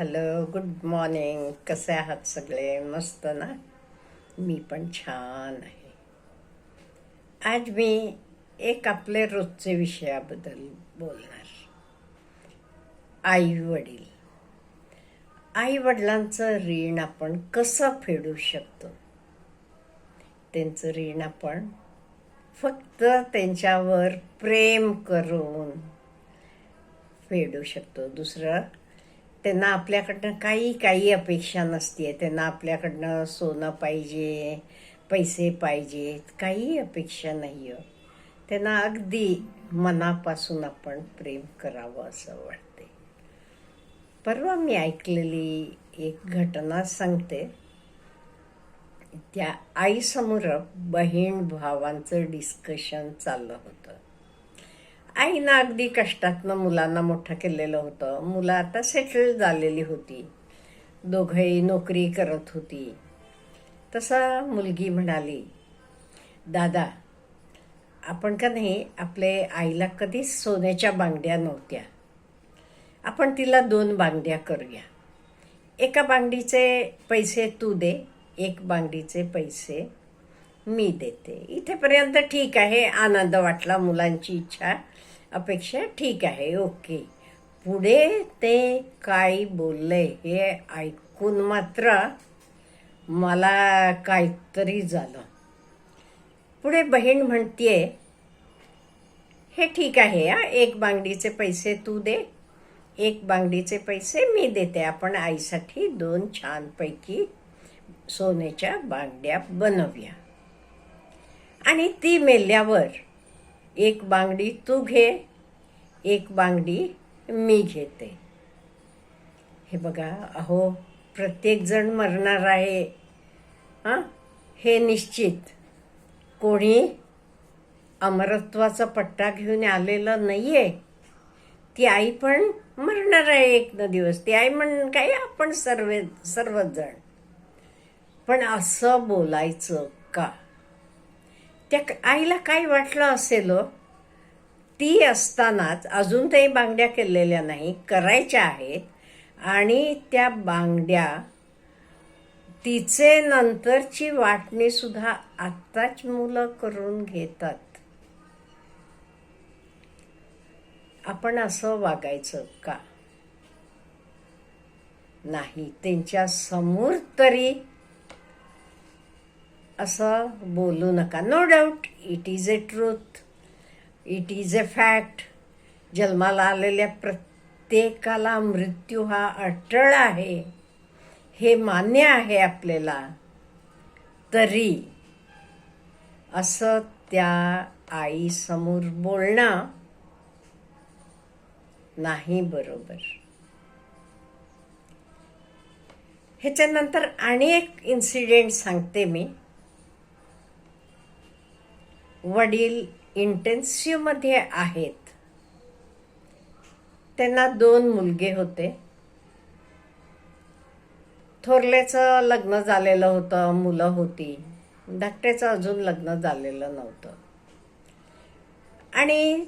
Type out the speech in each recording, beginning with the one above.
Hello good morning कसे आहात सगळे? मस्त ना? मी पण छान आहे. आज मी एक आपले रोजचे विषयाबद्दल बोलणार. आई वडील आई वडिलांचं ऋण आपण कसं फेडू शकतो? त्यांचं ऋण आपण फक्त त्यांच्यावर प्रेम करून फेडू शकतो. दुसरं त्यांना आपल्याकडनं काही काही अपेक्षा नसते. त्यांना आपल्याकडनं सोनं पाहिजे पैसे पाहिजेत काही अपेक्षा नाही आहे त्यांना अगदी मनापासून आपण प्रेम करावं असं वाटते. परवा मी ऐकलेली एक घटना सांगते. त्या आईसमोर बहीण भावांचं डिस्कशन चाललं होतं. आईनं अगदी कष्टातनं मुलांना मोठं केलेलं होतं. मुलं आता सेटल झालेली होती. दोघंही नोकरी करत होती. तसा मुलगी म्हणाली दादा आपण का नाही आपले आईला कधीच सोन्याच्या बांगड्या नव्हत्या. आपण तिला दोन बांगड्या करूया. एका बांगडीचे पैसे तू दे एक बांगडीचे पैसे मी देते. इथेपर्यंत ठीक आहे आनंद वाटला मुलांची इच्छा. अपेक्षा ठीक आहे. ओके. पुढे ते काय बोलले. हे ऐकून मात्र मला काहीतरी झालं. पुढे बहीण म्हणतीये हे ठीक आहे हा. एक बांगडीचे पैसे तू दे. एक बांगडीचे पैसे मी देते. आपण आईसाठी दोन छानपैकी सोन्याच्या बांगड्या बनवूया. आणि ती मेल्यावर एक बांगडी तू घे एक बांगडी मी घेते. हे बघा अहो प्रत्येकजण मरणार आहे. हां? हे निश्चित. कोणी अमरत्वाचा पट्टा घेऊन आलेलं नाही आहे ती आई पण मरणार आहे एक न दिवस. ती आई म्हण काय आपण सर्व सर्वजण. पण असं बोलायचं का? त्या आईला काय वाटलं असेल हो? ती असतानाच अजून काही बांगड्या केलेल्या नाही करायच्या आहेत. आणि त्या बांगड्या तिचे नंतरची वाटणीसुद्धा आत्ताच मुलं करून घेतात. आपण असं वागायचं का? नाही त्यांच्यासमोर तरी असं बोलू नका. No doubt it is a truth it is a fact जन्माला आलेल्या प्रत्येकाला मृत्यू हा अटळ आहे. हे मान्य आहे आपल्याला. तरी असं त्या आईसमोर बोलणं नाही बरोबर. ह्याच्यानंतर आणि एक इन्सिडेंट सांगते मी. वडील इंटेन्सिव्हमध्ये आहेत. त्यांना दोन मुलगे होते. थोरल्याचं लग्न झालेलं होतं मुलं होती. धाकट्याचं अजून लग्न झालेलं नव्हतं. आणि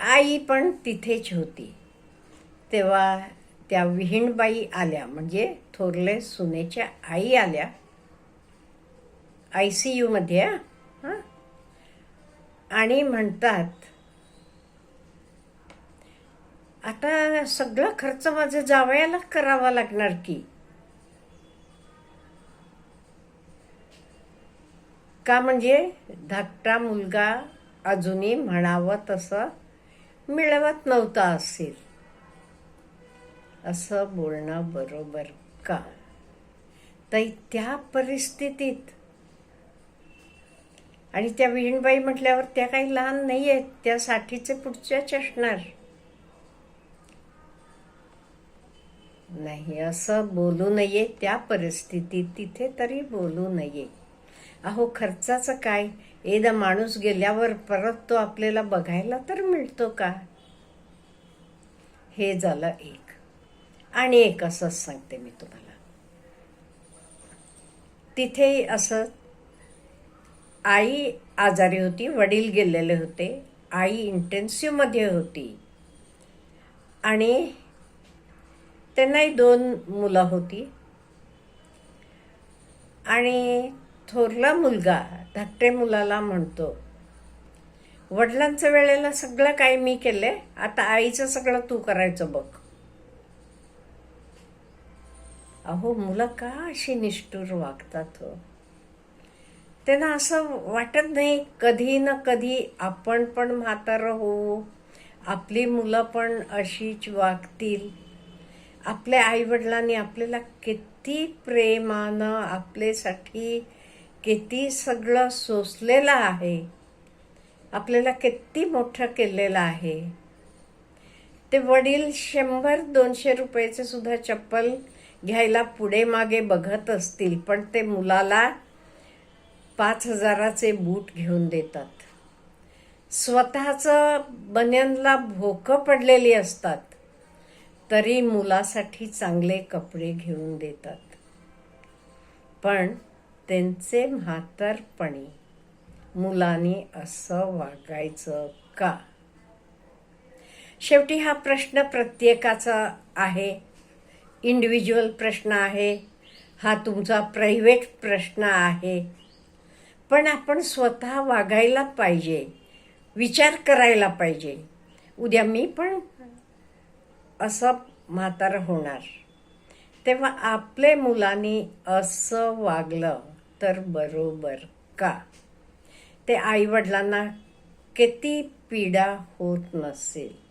आई पण तिथेच होती. तेव्हा त्या विहीणबाई आल्या म्हणजे थोरले सुनेच्या आई आल्या. आय सी यूमध्ये हां? आणि म्हणतात आता सगळं खर्च माझं जावयाला करावा लागणार की? का म्हणजे धाकटा मुलगा अजूनही म्हणावं तसं मिळवत नव्हता असेल. असं बोलणं बरोबर का? तर त्या परिस्थितीत आणि त्या विहीणबाई म्हटल्यावर त्या काही लहान नाही आहेत त्यासाठीचे पुढच्याच असणार नाही असं बोलू नये त्या परिस्थितीत तिथे तरी बोलू नये. अहो खर्चाचं काय? एकदा माणूस गेल्यावर परत तो आपल्याला बघायला तर मिळतो का? हे झालं एक. आणि एक असंच सांगते मी तुम्हाला. तिथे असं आई आजारी होती वडील गेलेले होते आई इंटेन्सिव्हमध्ये होती. आणि त्यांनाही दोन मुलं होती. आणि थोरला मुलगा धाकटे मुलाला म्हणतो वडिलांच्या वेळेला सगळं काही मी केलंय आता आईचं सगळं तू करायचं बघ. अहो मुलं का अशी निष्ठुर वागतात हो? त्यांना असं वाटत नाही कधी ना कधी आपण पण म्हातारं होऊ. आपली मुलं पण अशीच वागतील. आपल्या आईवडिलांनी आपल्याला किती प्रेमानं आपल्यासाठी किती सगळं सोसलेलं आहे. आपल्याला किती मोठं केलेलं आहे. ते वडील शंभर दोनशे रुपयाचे सुद्धा चप्पल घ्यायला पुढे मागे बघत असतील पण ते मुलाला पाच हजाराचे बूट घेऊन देतात. स्वतःचं बन्यांना भोकं पडलेली असतात. तरी मुलासाठी चांगले कपडे घेऊन देतात. पण त्यांचे म्हातारपणी मुलांनी असं वागायचं का? शेवटी हा प्रश्न प्रत्येकाचा आहे. इंडिव्हिज्युअल प्रश्न आहे. हा तुमचा प्रायव्हेट प्रश्न आहे. पण आपण स्वतः वागायला पाहिजे. विचार करायला पाहिजे. उद्या मी पण असं म्हातारं होणार. तेव्हा आपले मुलांनी असं वागलं तर बरोबर का? ते आईवडिलांना किती पीडा होत नसेल.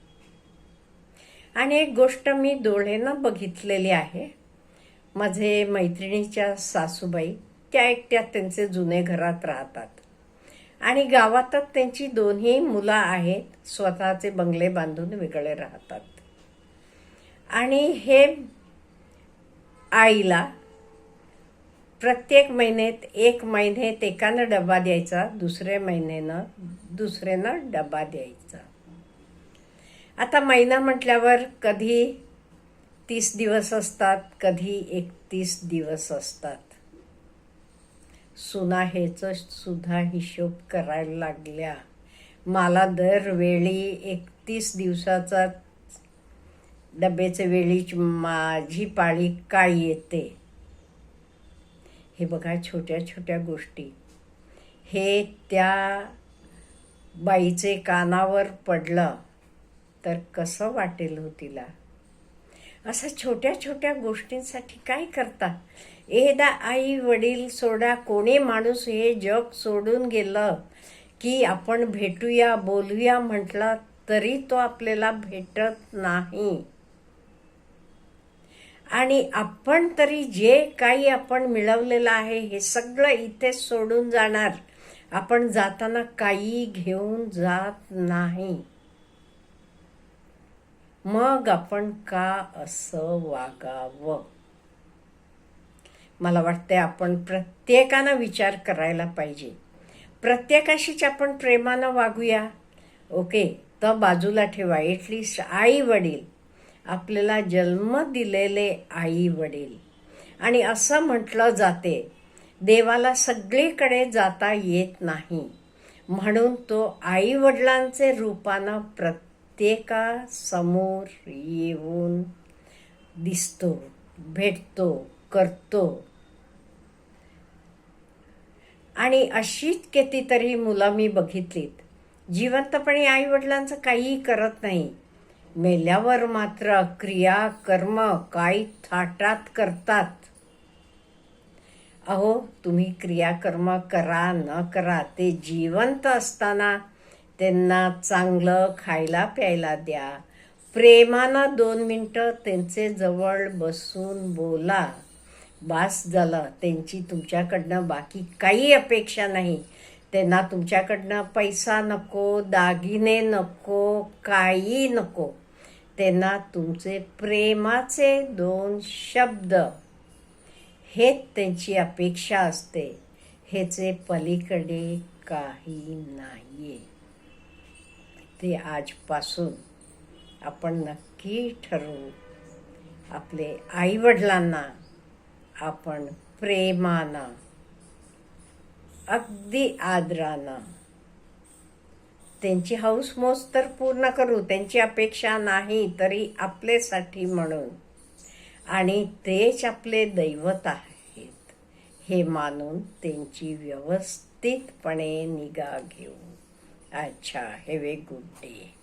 आणि एक गोष्ट मी डोळेनं बघितलेली आहे. माझे मैत्रिणीच्या सासूबाई त्या एकट्या त्यांचे जुने घरात राहतात. आणि गावातच त्यांची दोन्ही मुलं आहेत स्वतःचे बंगले बांधून वेगळे राहतात. आणि हे आईला प्रत्येक महिन्यात एक महिन्यात एकानं डबा द्यायचा दुसऱ्या महिन्यानं दुसऱ्यानं डबा द्यायचा. आता महिना म्हटल्यावर कधी तीस दिवस असतात कधी एकतीस दिवस असतात. सुना ह्याचं सुद्धा हिशोब करायला लागल्या. मला दरवेळी एकतीस दिवसाचा डब्याच्या वेळीच माझी पाळी काय येते. हे बघा छोट्या छोट्या गोष्टी. हे त्या बाईचे कानावर पडलं तर कसं वाटेल हो तिला? असं छोट्या छोट्या गोष्टींसाठी काय करता? एकदा आई वडील सोडा कोणी माणूस हे जग सोडून गेलं की आपण भेटूया बोलूया म्हटलं तरी तो आपल्याला भेटत नाही. आणि आपण तरी जे काही आपण मिळवलेलं आहे हे सगळं इथे सोडून जाणार. आपण जाताना काही घेऊन जात नाही. मग आपण का असं वागावं? मला वाटते आपण प्रत्येकानं विचार करायला पाहिजे. प्रत्येकाशीच आपण प्रेमानं वागूया. ओके तर बाजूला ठेवा. एटलीस्ट आई वडील. आपल्याला जन्म दिलेले आई वडील. आणि असं म्हटलं जाते देवाला सगळीकडे जाता येत नाही. म्हणून तो आई वडिलांचे रूपानं प्रत्येकासमोर येऊन दिसतो भेटतो करतो. आणि अशीच कितीतरी मुलं मी बघितलीत. जिवंतपणे आई वडिलांचं काहीही करत नाही. मेल्यावर मात्र क्रिया कर्म काही थाटात करतात. अहो तुम्ही क्रियाकर्म करा न करा ते जिवंत असताना त्यांना चांगलं खायला प्यायला द्या. प्रेमानं दोन मिनटं त्यांचे जवळ बसून बोला. बास झालं त्यांची तुमच्याकडनं बाकी काही अपेक्षा नाही. त्यांना तुमच्याकडनं पैसा नको दागिने नको काही नको. त्यांना तुमचे प्रेमाचे दोन शब्द. हेच त्यांची अपेक्षा असते. ह्याचे पलीकडे काही नाही आहे ते आजपासून आपण नक्की ठरवू. आपले आईवडिलांना आपण प्रेमानं अगदी आदरानं. त्यांची हौसमौज तर पूर्ण करू त्यांची अपेक्षा नाही तरी आपल्यासाठी म्हणून. आणि तेच आपले दैवत आहेत. हे मानून त्यांची व्यवस्थितपणे निगा घेऊ अच्छा हॅव ए गुड डे